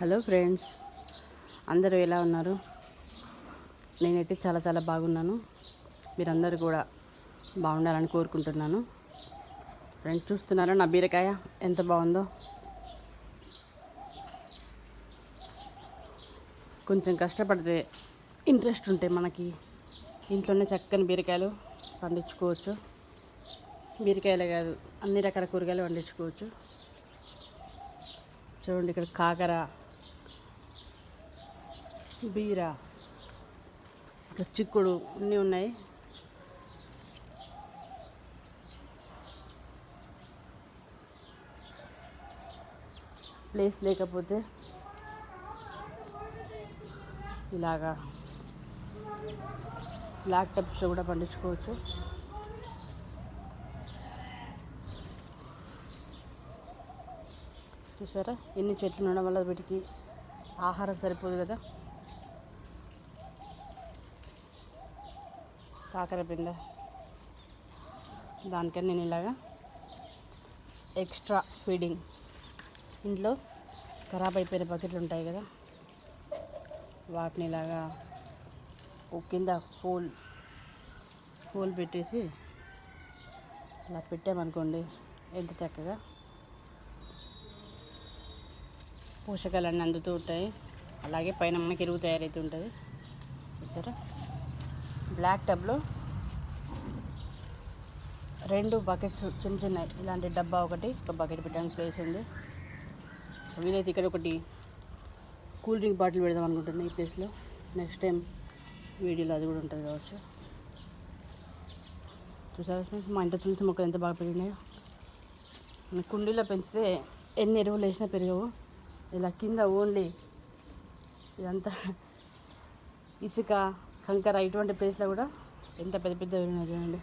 Hello friends అందరూ ఎలా ఉన్నారు? నేనైతే చాలా చాలా బాగున్నాను. మీరందరూ కూడా బాగుండాలని కోరుకుంటున్నాను. ఫ్రెండ్స్ చూస్తున్నారా నా బీరకాయ? ఎంత బాగుందో? కొంచెం కష్టపడితే ఇంట్రెస్ట్ ఉంటే మనకి ఇంట్లోనే చక్కని బీరకాయలు పండించుకోవచ్చు. బీరకాయలే కాదు అన్ని రకాల కూరగాయలు పండించుకోవచ్చు. చూడండి ఇక్కడ కాకర బీర. చిక్కుడు అన్నీ ఉన్నాయి. ప్లేస్ లేకపోతే ఇలాగా బ్లాక్ టబ్స్లో కూడా పండించుకోవచ్చు. చూసారా? ఎన్ని చెట్లు ఉండడం వల్ల వీటికి ఆహారం సరిపోదు కదా? కాకర పింద దానికని నేను ఇలాగా ఎక్స్ట్రా ఫీడింగ్. ఇంట్లో ఖరాబ్ అయిపోయిన బకెట్లు ఉంటాయి కదా వాటిని ఇలాగా కింద హోల్ హోల్ పెట్టేసి అలా పెట్టామనుకోండి ఎంత చక్కగా పోషకాలన్నీ అందుతూ ఉంటాయి. అలాగే పైన మనకి ఎరువు తయారవుతూ ఉంటుంది సరే. బ్లాక్ టబ్లో రెండు బకెట్స్ చిన్న చిన్న ఇలాంటి డబ్బా ఒకటి ఒక బకెట్ పెట్టడానికి ప్లేస్ ఉంది. వీలైతే ఇక్కడ ఒకటి కూల్ డ్రింక్ బాటిల్ పెడదాం అనుకుంటున్నాను ఈ ప్లేస్లో. నెక్స్ట్ టైం వీడియోలో అది కూడా ఉంటుంది కావచ్చు. చూసారా ఫ్రెండ్స్? మా ఇంట్లో తులసి మొక్కలు ఎంత బాగా పెరిగినాయో. కుండీలో పెంచితే ఎన్ని ఎరువులు వేసినా పెరగవు. ఇలా కింద ఓన్లీ ఇదంతా ఇసుక కంకర ఇటువంటి ప్లేస్లో కూడా ఎంత పెద్ద పెద్ద ఉన్నాయి చూడండి.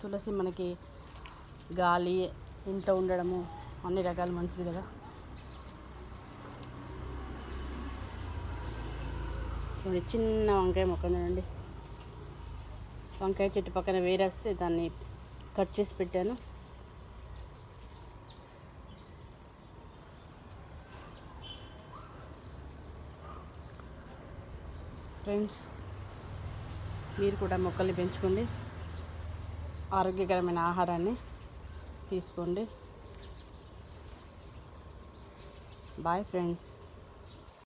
తులసి మనకి గాలి ఇంట్లో ఉండడము అన్ని రకాలు మంచిది కదా. చూడండి చిన్న వంకాయ మొక్క చూడండి. వంకాయ చెట్టు పక్కన వేరేస్తే దాన్ని కట్ చేసి పెట్టాను. ఫ్రెండ్స్ మీరు కూడా మొక్కల్ని పెంచుకోండి. ఆరోగ్యకరమైన ఆహారాన్ని తీసుకోండి. Bye friends.